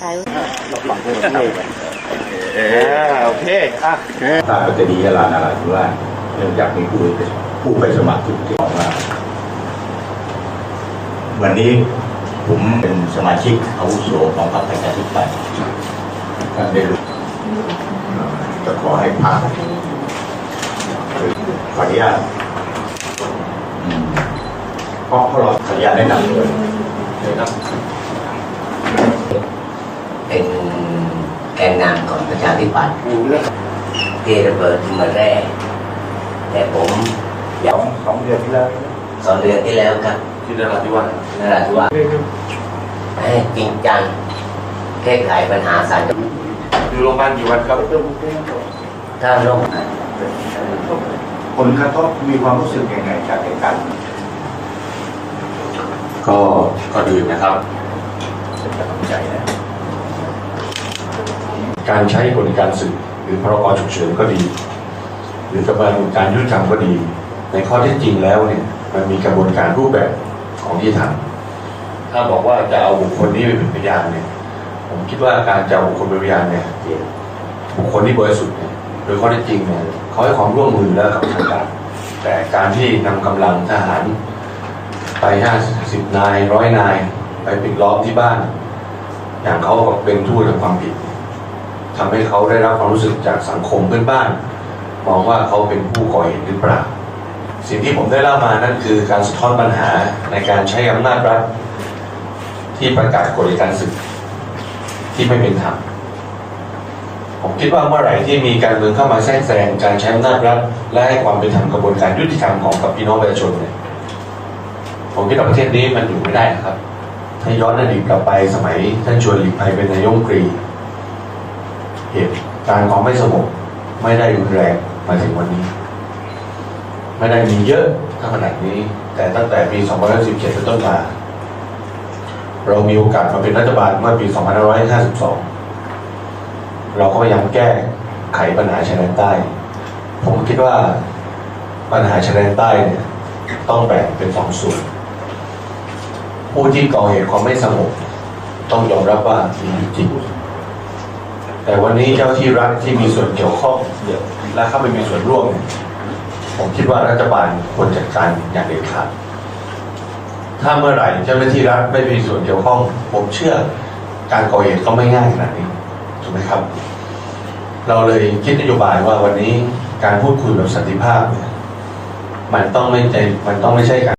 ถ่ายเออโอเคอะตาปัจจดียลานาราธิวาเนื่องจากมีผู้ผู้ไปสมัครที่ออกมาวันนี้ผมเป็นสมาชิกอาวุโสของพรรคประชาธิปัตย์ท่านได้รู้จะขอให้พาขออนุญาตเพราะเราขออนุญาตแนะนำด้วยเชิญครับ เป็น แกนนำของประชาธิปัตย์ที่ระเบิดขึ้นมาแรก แต่ผมอยาสกองสองเดือนที่แล้วสอนเดือนที่แล้วครับที่นราธิวาสนราธิวาสให้จริงจังแก้ไขปัญหาสันติอยู่โรงพยาบาลกี่วันครับถ้าโรคผลกระทบมีความรู้สึกยังไงจากเหตุการณ์นี้ก็ก่อนอื่นนะครับเป็นกำลังใจนะ การใช้กลการศึกหรือพรกฉุกเฉินก็ดี หรือกระบวนการยุติธรรมก็ดี ในข้อเท็จจริงแล้วเนี่ยมันมีกระบวนการรูปแบบของที่ทำถ้าบอกว่าจะเอาบุคคลนี้ไปเป็นพยานเนี่ยผมคิดว่าการจะเอาบุคคลเป็นพยานเนี่ยบุคคลที่บริสุทธิ์เนี่ยโดยข้อเท็จจริงเนี่ยเขาให้ความร่วมมือแล้วกับทางการแต่การที่นำกำลังทหารไปห้าสิบนายร้อยนาย ไปปิดล้อมที่บ้าน อย่างเขาบอกเป็นทูตแห่งความผิด ทำให้เขาได้รับความรู้สึกจากสังคมเพื่อนบ้าน มองว่าเขาเป็นผู้ก่อเหตุหรือเปล่า สิ่งที่ผมได้เล่ามานั่นคือการสะท้อนปัญหาในการใช้อำนาจรัฐที่ประกาศกฎการศึกที่ไม่เป็นธรรมผมคิดว่าเมื่อไหร่ที่มีการเมืองเข้ามาแทรกแซงการใช้อำนาจรัฐและให้ความเป็นธรรมกระบวนการยุติธรรมของกับพี่น้องประชาชนเนี่ยผมคิดว่าประเทศนี้มันอยู่ไม่ได้นะครับ ถ้าย้อนอดีตกลับไปสมัยท่านชวนหลีกภัยเป็นนายกรัฐมนตรี เหตุการณ์ความไม่สงบไม่ได้รุนแรงมาถึงวันนี้ ไม่ได้มีเยอะเท่าขนาดนี้ แต่ตั้งแต่ปี 2517เป็นต้นมาเรามีโอกาสมาเป็นรัฐบาลเมื่อปี 2552 เราก็พยายามแก้ไขปัญหาชายแดนใต้ ผมคิดว่าปัญหาชายแดนใต้เนี่ยต้องแบ่งเป็นสองส่วน ผู้ที่ก่อเหตุความไม่สงบต้องยอมรับว่ามีจริง แต่วันนี้เจ้าที่รัฐที่มีส่วนเกี่ยวข้องและเข้าไปมีส่วนร่วม ผมคิดว่ารัฐบาลควรจัดการอย่างเด็ดขาดถ้าเมื่อไหร่เจ้าหน้าที่รัฐไม่มีส่วนเกี่ยวข้อง ผมเชื่อการก่อเหตุก็ไม่ง่ายขนาดนี้ถูกไหมครับ เราเลยคิดนโยบายว่าวันนี้การพูดคุยแบบสันติภาพเนี่ยมันต้องไม่ใจมันต้องไม่ใช่การ